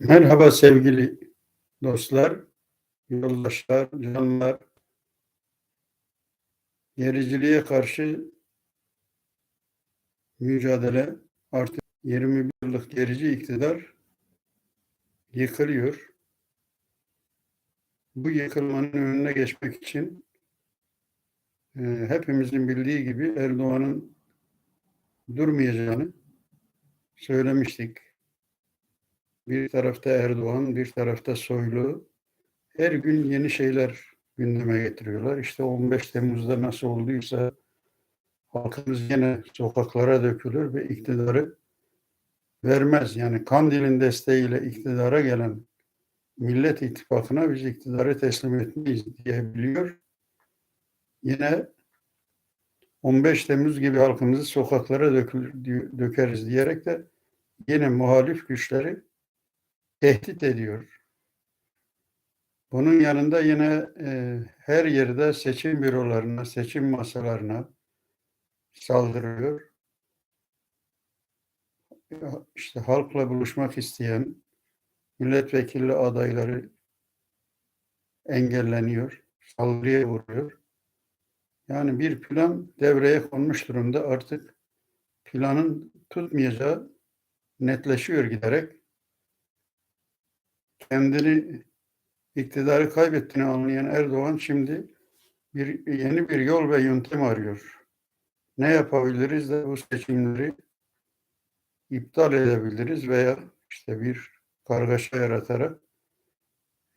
Merhaba sevgili dostlar, yoldaşlar, canlar. Gericiliğe karşı mücadele artık 21 yıllık gerici iktidar yıkılıyor. Bu yıkılmanın önüne geçmek için e, hepimizin bildiği gibi Erdoğan'ın durmayacağını söylemiştik. Bir tarafta Erdoğan, bir tarafta Soylu. Her gün yeni şeyler gündeme getiriyorlar. İşte 15 Temmuz'da nasıl olduysa halkımız yine sokaklara dökülür ve iktidarı vermez. Yani Kandil'in desteğiyle iktidara gelen Millet İttifakı'na biz iktidarı teslim etmeyiz diyebiliyor. Yine 15 Temmuz gibi halkımızı sokaklara dökülür, dökeriz diyerek de yine muhalif güçleri tehdit ediyor. Bunun yanında yine e, her yerde seçim bürolarına, seçim masalarına saldırıyor. İşte halkla buluşmak isteyen milletvekili adayları engelleniyor, saldırıya vuruyor. Yani bir plan devreye konmuş durumda artık planın tutmayacağı netleşiyor giderek kendini iktidarı kaybettiğini anlayan Erdoğan şimdi bir yeni bir yol ve yöntem arıyor. Ne yapabiliriz de bu seçimleri iptal edebiliriz veya işte bir kargaşa yaratarak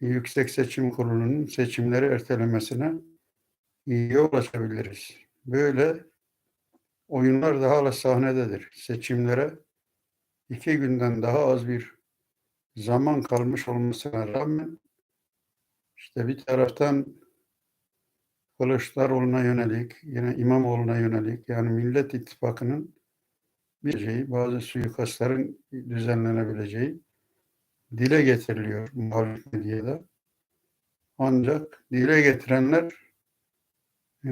Yüksek Seçim Kurulu'nun seçimleri ertelemesine yol açabiliriz. Böyle oyunlar daha hala sahnededir. Seçimlere iki günden daha az bir zaman kalmış olmasına rağmen işte bir taraftan Kılıçdaroğlu'na yönelik, yine İmamoğlu'na yönelik yani Millet İttifakı'nın bir şeyi, bazı suikastların düzenlenebileceği dile getiriliyor muhalif medyada. Ancak dile getirenler e,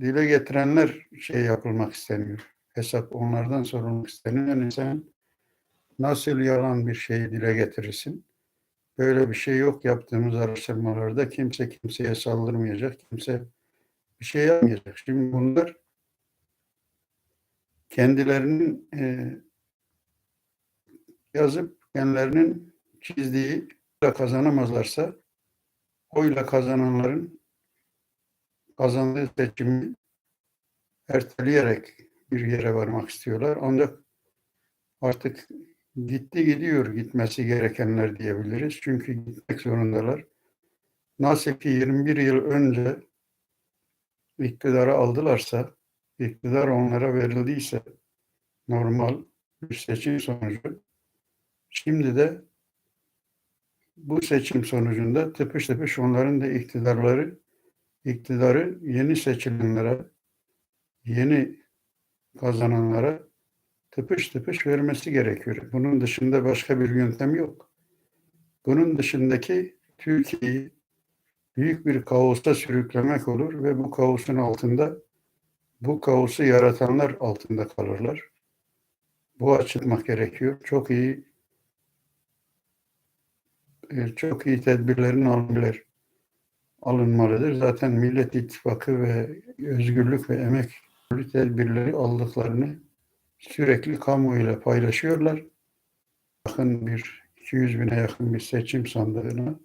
dile getirenler şey yapılmak isteniyor. Hesap onlardan sorulmak isteniyor. Yani sen nasıl yalan bir şeyi dile getirirsin? Böyle bir şey yok yaptığımız araştırmalarda. Kimse kimseye saldırmayacak. Kimse bir şey yapmayacak. Şimdi bunlar kendilerinin e, yazıp kendilerinin çizdiği kazanamazlarsa oyla kazananların kazandığı seçimi erteleyerek bir yere varmak istiyorlar. Ancak artık gitti gidiyor gitmesi gerekenler diyebiliriz. Çünkü gitmek zorundalar. Nasıl ki 21 yıl önce iktidara aldılarsa, iktidar onlara verildiyse normal bir seçim sonucu, şimdi de bu seçim sonucunda tıpış tıpış onların da iktidarları, iktidarı yeni seçilenlere, yeni kazananlara tıpış tıpış vermesi gerekiyor. Bunun dışında başka bir yöntem yok. Bunun dışındaki Türkiye'yi büyük bir kaosa sürüklemek olur ve bu kaosun altında bu kaosu yaratanlar altında kalırlar. Bu açılmak gerekiyor. Çok iyi e, çok iyi tedbirlerin alınmalıdır. alınmalıdır. Zaten Millet İttifakı ve özgürlük ve emek tedbirleri aldıklarını sürekli kamuoyuyla paylaşıyorlar. Yakın bir 200 bine yakın bir seçim sandığını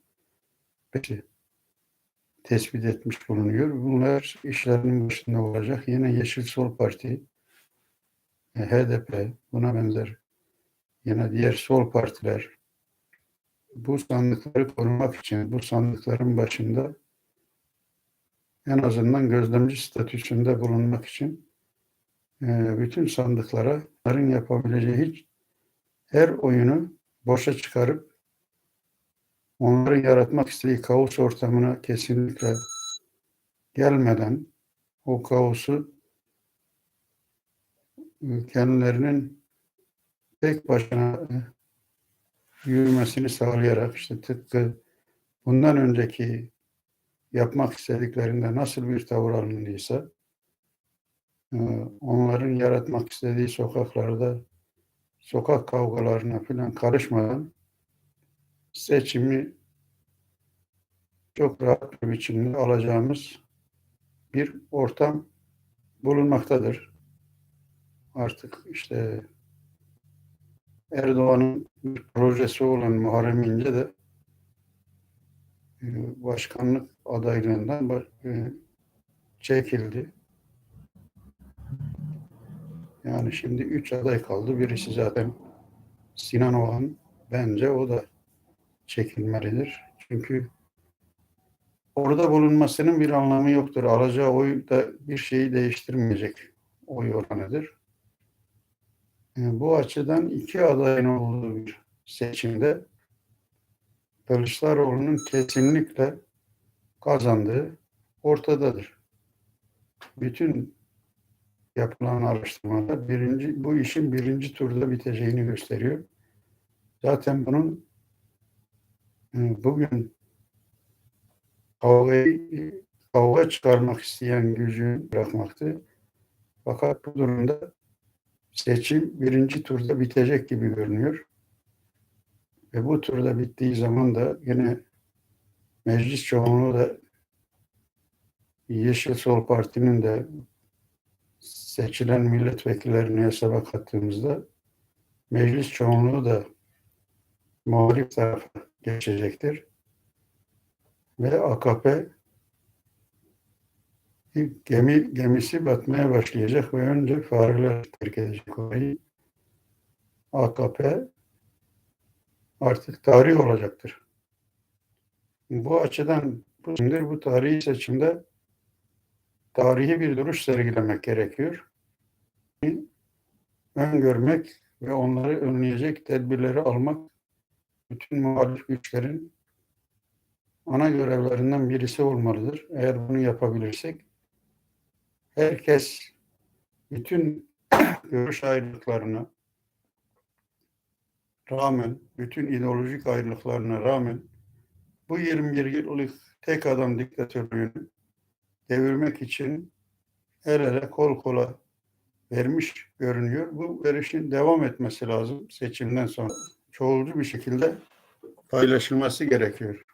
peki, tespit etmiş bulunuyor. Bunlar işlerinin başında olacak. Yine Yeşil Sol Parti, e, HDP, buna benzer yine diğer sol partiler bu sandıkları korumak için, bu sandıkların başında en azından gözlemci statüsünde bulunmak için bütün sandıklara onların yapabileceği hiç her oyunu boşa çıkarıp onların yaratmak istediği kaos ortamına kesinlikle gelmeden o kaosu e, kendilerinin tek başına e, yürümesini sağlayarak işte tıpkı bundan önceki yapmak istediklerinde nasıl bir tavır alındıysa ee, onların yaratmak istediği sokaklarda sokak kavgalarına falan karışmadan seçimi çok rahat bir biçimde alacağımız bir ortam bulunmaktadır. Artık işte Erdoğan'ın bir projesi olan Muharrem İnce de e, başkanlık adaylığından e, çekildi. Yani şimdi üç aday kaldı. Birisi zaten Sinan Oğan. Bence o da çekilmelidir. Çünkü orada bulunmasının bir anlamı yoktur. Alacağı oy da bir şeyi değiştirmeyecek oy oranıdır. E, Bu açıdan iki adayın olduğu bir seçimde Kılıçdaroğlu'nun kesinlikle kazandığı ortadadır. Bütün yapılan araştırmalar birinci, bu işin birinci turda biteceğini gösteriyor. Zaten bunun e, bugün kavgayı, kavga çıkarmak isteyen gücü bırakmaktı. Fakat bu durumda seçim birinci turda bitecek gibi görünüyor. Ve bu turda bittiği zaman da yine meclis çoğunluğu da Yeşil Sol Parti'nin de seçilen milletvekillerini hesaba kattığımızda meclis çoğunluğu da muhalif tarafa geçecektir. Ve AKP gemi gemisi batmaya başlayacak ve önce fareler terk edecek orayı. AKP artık tarih olacaktır. Bu açıdan bu, bu tarihi seçimde tarihi bir duruş sergilemek gerekiyor. Öngörmek ve onları önleyecek tedbirleri almak bütün muhalif güçlerin ana görevlerinden birisi olmalıdır. Eğer bunu yapabilirsek herkes bütün görüş ayrılıklarına rağmen, bütün ideolojik ayrılıklarına rağmen bu 21 yıllık tek adam diktatörlüğünü devirmek için el ele kol kola vermiş görünüyor. Bu verişin devam etmesi lazım seçimden sonra. Çoğulcu bir şekilde paylaşılması gerekiyor.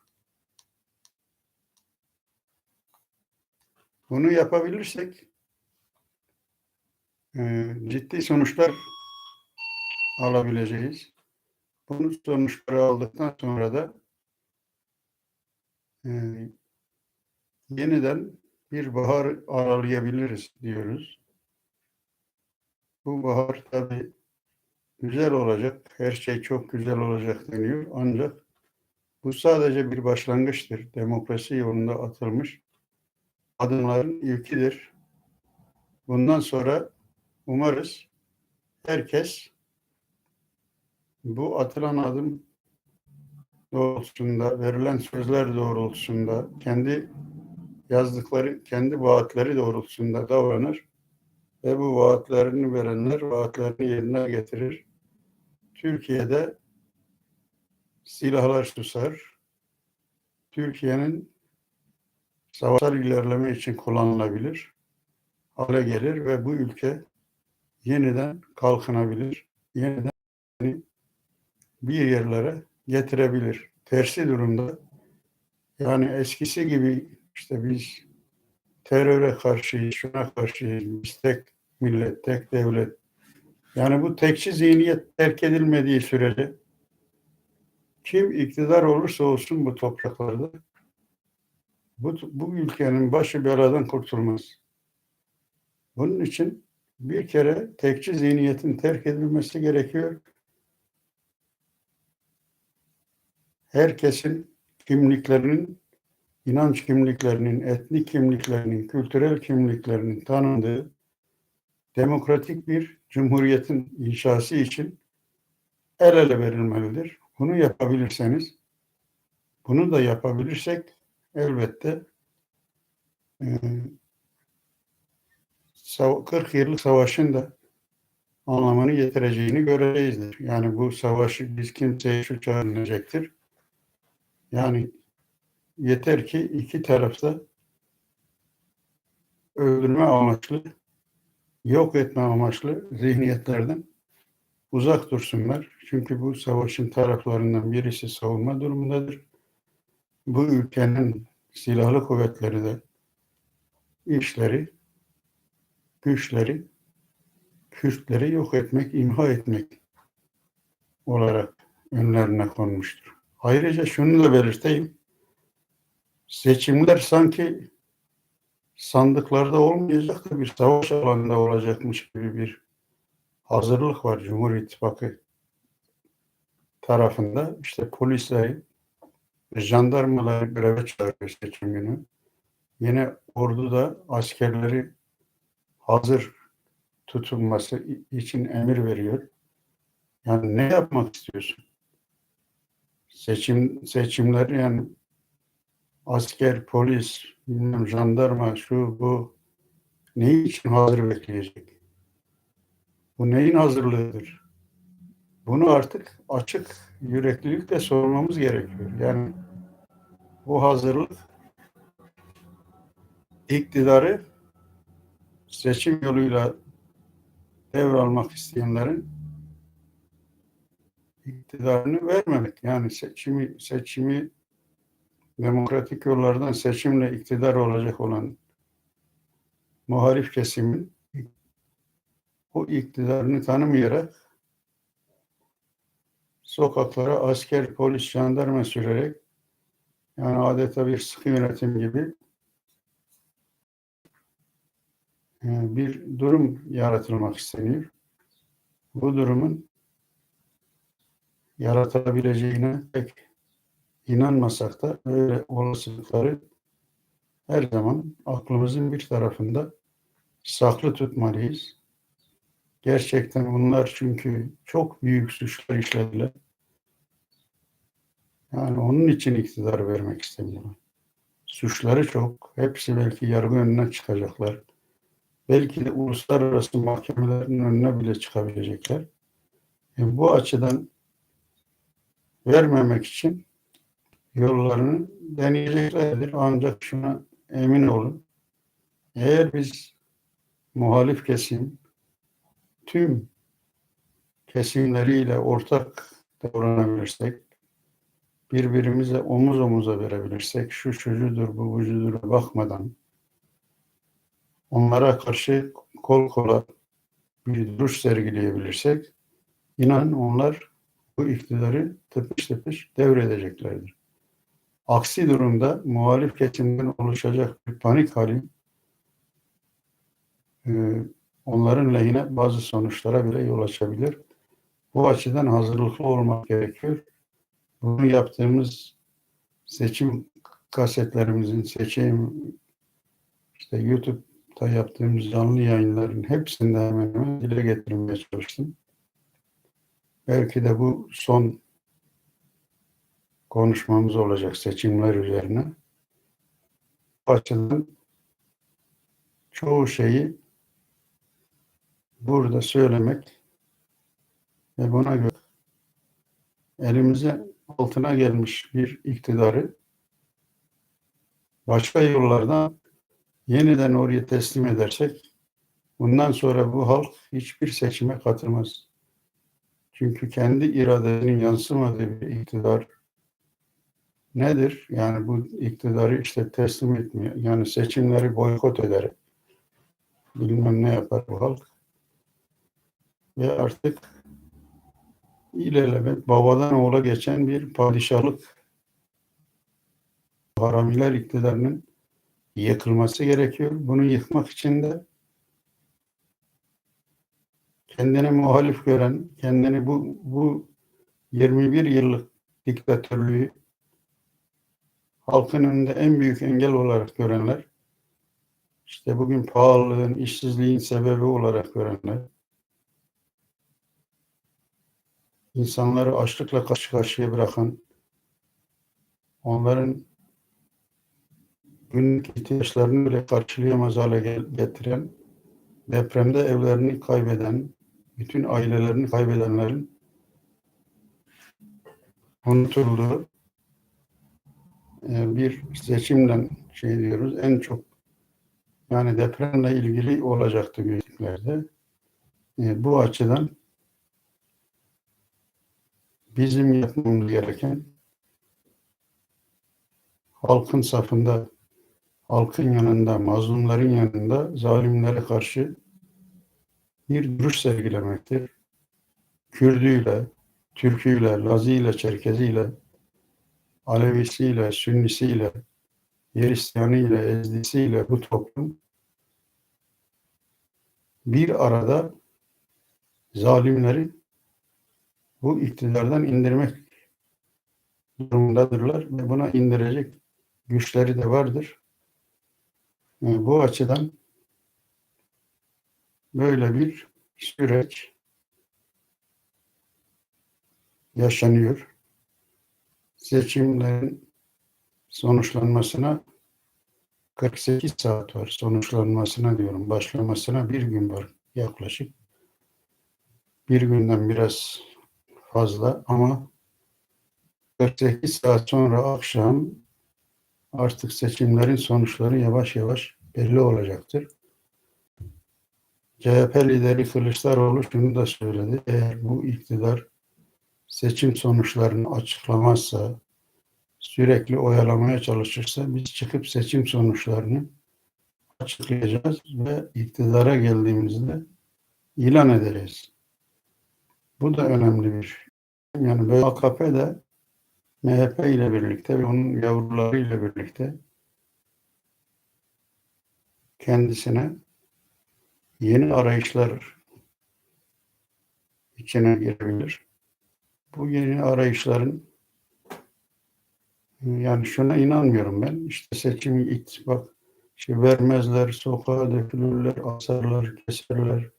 Bunu yapabilirsek e, ciddi sonuçlar alabileceğiz. Bunun sonuçları aldıktan sonra da e, yeniden bir bahar aralayabiliriz diyoruz. Bu bahar tabii güzel olacak. Her şey çok güzel olacak deniyor. Ancak bu sadece bir başlangıçtır. Demokrasi yolunda atılmış adımların ilkidir. Bundan sonra umarız herkes bu atılan adım doğrultusunda, verilen sözler doğrultusunda, kendi yazdıkları, kendi vaatleri doğrultusunda davranır ve bu vaatlerini verenler vaatlerini yerine getirir. Türkiye'de silahlar susar. Türkiye'nin savaşsal ilerleme için kullanılabilir hale gelir ve bu ülke yeniden kalkınabilir. Yeniden bir yerlere getirebilir. Tersi durumda yani eskisi gibi işte biz teröre karşıyız, şuna karşıyız, biz tek millet, tek devlet. Yani bu tekçi zihniyet terk edilmediği sürece kim iktidar olursa olsun bu topraklarda bu, bu ülkenin başı beladan kurtulmaz. Bunun için bir kere tekçi zihniyetin terk edilmesi gerekiyor. Herkesin kimliklerinin, inanç kimliklerinin, etnik kimliklerinin, kültürel kimliklerinin tanındığı demokratik bir cumhuriyetin inşası için el ele verilmelidir. Bunu yapabilirseniz, bunu da yapabilirsek elbette e, 40 yıllık savaşın da anlamını getireceğini göreceğizdir. Yani bu savaşı biz kimseye şu çağrılacaktır. Yani yeter ki iki tarafta öldürme amaçlı, yok etme amaçlı zihniyetlerden uzak dursunlar. Çünkü bu savaşın taraflarından birisi savunma durumundadır. Bu ülkenin silahlı kuvvetleri de işleri, güçleri, Kürtleri yok etmek, imha etmek olarak önlerine konmuştur. Ayrıca şunu da belirteyim. Seçimler sanki sandıklarda olmayacak da bir savaş alanında olacakmış gibi bir hazırlık var Cumhur İttifakı tarafında. İşte polisleri, jandarmaları greve çağırıyor seçim günü. Yine ordu da askerleri hazır tutulması için emir veriyor. Yani ne yapmak istiyorsun? Seçim seçimler yani asker, polis, bilmem jandarma, şu bu ne için hazır bekleyecek? Bu neyin hazırlığıdır? Bunu artık açık yüreklilikle sormamız gerekiyor. Yani bu hazırlık iktidarı seçim yoluyla devralmak isteyenlerin iktidarını vermemek. Yani seçimi seçimi demokratik yollardan seçimle iktidar olacak olan muhalif kesimin o iktidarını tanımayarak sokaklara asker, polis, jandarma sürerek yani adeta bir sıkı yönetim gibi e, bir durum yaratılmak isteniyor. Bu durumun yaratabileceğine pek inanmasak da böyle olasılıkları her zaman aklımızın bir tarafında saklı tutmalıyız. Gerçekten bunlar çünkü çok büyük suçlar işlediler. Yani onun için iktidar vermek istemiyorlar. Suçları çok. Hepsi belki yargı önüne çıkacaklar. Belki de uluslararası mahkemelerin önüne bile çıkabilecekler. E, bu açıdan vermemek için yollarını deneyeceklerdir. Ancak şuna emin olun. Eğer biz muhalif kesim tüm kesimleriyle ortak davranabilirsek, birbirimize omuz omuza verebilirsek, şu şucudur, bu bucudur bakmadan onlara karşı kol kola bir duruş sergileyebilirsek, inan onlar bu iktidarı tıpış tıpış devredeceklerdir. Aksi durumda muhalif kesimden oluşacak bir panik hali e, onların lehine bazı sonuçlara bile yol açabilir. Bu açıdan hazırlıklı olmak gerekiyor. Bunu yaptığımız seçim kasetlerimizin, seçim işte YouTube'da yaptığımız canlı yayınların hepsinde hemen hemen dile getirmeye çalıştım. Belki de bu son konuşmamız olacak seçimler üzerine. Bu çoğu şeyi burada söylemek ve buna göre elimize altına gelmiş bir iktidarı başka yollardan yeniden oraya teslim edersek bundan sonra bu halk hiçbir seçime katılmaz. Çünkü kendi iradesinin yansımadığı bir iktidar nedir? Yani bu iktidarı işte teslim etmiyor. Yani seçimleri boykot eder. Bilmem ne yapar bu halk. Ve artık ilelebet babadan oğula geçen bir padişahlık haramiler iktidarının yıkılması gerekiyor. Bunu yıkmak için de kendini muhalif gören, kendini bu, bu 21 yıllık diktatörlüğü halkın önünde en büyük engel olarak görenler, işte bugün pahalılığın, işsizliğin sebebi olarak görenler, insanları açlıkla karşı karşıya bırakan, onların günlük ihtiyaçlarını bile karşılayamaz hale getiren, depremde evlerini kaybeden, bütün ailelerini kaybedenlerin unutulduğu bir seçimden şey diyoruz en çok yani depremle ilgili olacaktı büyüklerde. E, bu açıdan bizim yapmamız gereken halkın safında, halkın yanında, mazlumların yanında zalimlere karşı bir duruş sergilemektir. Kürdüyle, Türküyle, Lazıyla, Çerkeziyle, Alevisiyle, Sünnisiyle, Hristiyanıyla, Ezdisiyle bu toplum bir arada zalimleri bu iktidardan indirmek durumundadırlar ve buna indirecek güçleri de vardır. E, Bu açıdan böyle bir süreç yaşanıyor. Seçimlerin sonuçlanmasına 48 saat var. Sonuçlanmasına diyorum. Başlamasına bir gün var yaklaşık. Bir günden biraz fazla ama 48 saat sonra akşam artık seçimlerin sonuçları yavaş yavaş belli olacaktır. CHP lideri Kılıçdaroğlu şunu da söyledi. Eğer bu iktidar seçim sonuçlarını açıklamazsa, sürekli oyalamaya çalışırsa biz çıkıp seçim sonuçlarını açıklayacağız ve iktidara geldiğimizde ilan ederiz. Bu da önemli bir yani böyle AKP de MHP ile birlikte ve onun yavruları ile birlikte kendisine yeni arayışlar içine girebilir. Bu yeni arayışların yani şuna inanmıyorum ben. İşte seçimi it bak işte vermezler, sokağa dökülürler, asarlar, keserler.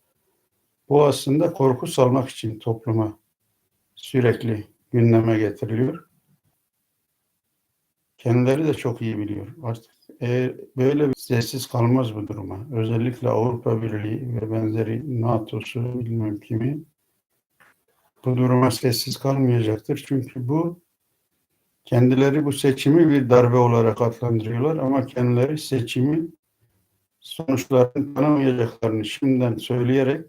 Bu aslında korku salmak için topluma sürekli gündeme getiriliyor. Kendileri de çok iyi biliyor. Artık e, böyle bir sessiz kalmaz bu duruma. Özellikle Avrupa Birliği ve benzeri NATO'su bilmem kimi bu duruma sessiz kalmayacaktır. Çünkü bu kendileri bu seçimi bir darbe olarak adlandırıyorlar ama kendileri seçimi sonuçlarını tanımayacaklarını şimdiden söyleyerek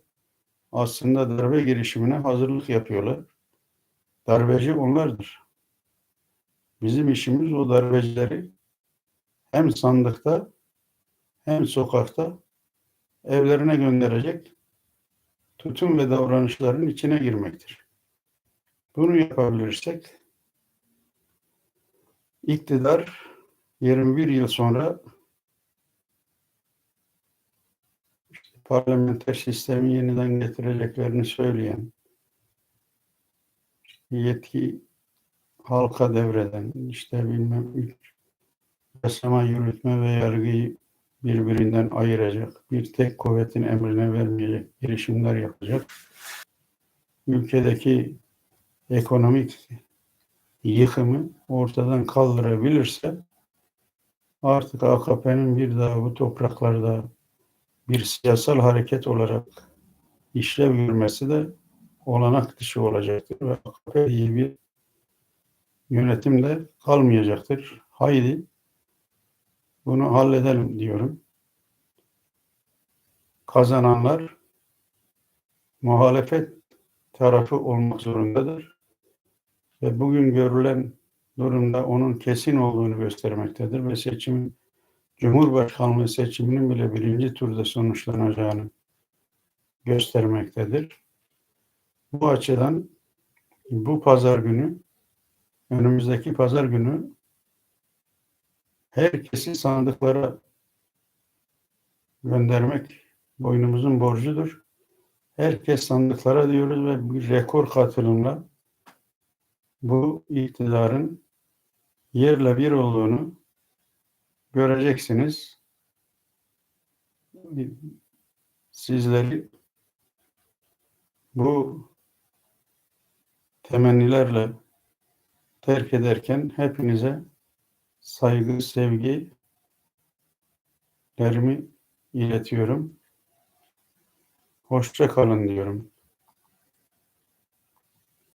aslında darbe girişimine hazırlık yapıyorlar. Darbeci onlardır. Bizim işimiz o darbecileri hem sandıkta hem sokakta evlerine gönderecek tutum ve davranışların içine girmektir. Bunu yapabilirsek iktidar 21 yıl sonra parlamenter sistemi yeniden getireceklerini söyleyen yetki halka devreden işte bilmem yasama, yürütme ve yargıyı birbirinden ayıracak, bir tek kuvvetin emrine vermeyecek girişimler yapacak. Ülkedeki ekonomik yıkımı ortadan kaldırabilirse artık AKP'nin bir daha bu topraklarda bir siyasal hareket olarak işlev görmesi de olanak dışı olacaktır ve AKP iyi bir yönetimde kalmayacaktır. Haydi bunu halledelim diyorum. Kazananlar muhalefet tarafı olmak zorundadır. Ve bugün görülen durumda onun kesin olduğunu göstermektedir ve seçimin Cumhurbaşkanlığı seçiminin bile birinci turda sonuçlanacağını göstermektedir. Bu açıdan bu pazar günü önümüzdeki pazar günü herkesi sandıklara göndermek boynumuzun borcudur. Herkes sandıklara diyoruz ve bir rekor katılımla bu iktidarın yerle bir olduğunu göreceksiniz. Sizleri bu temennilerle terk ederken hepinize saygı, sevgi iletiyorum. Hoşça kalın diyorum.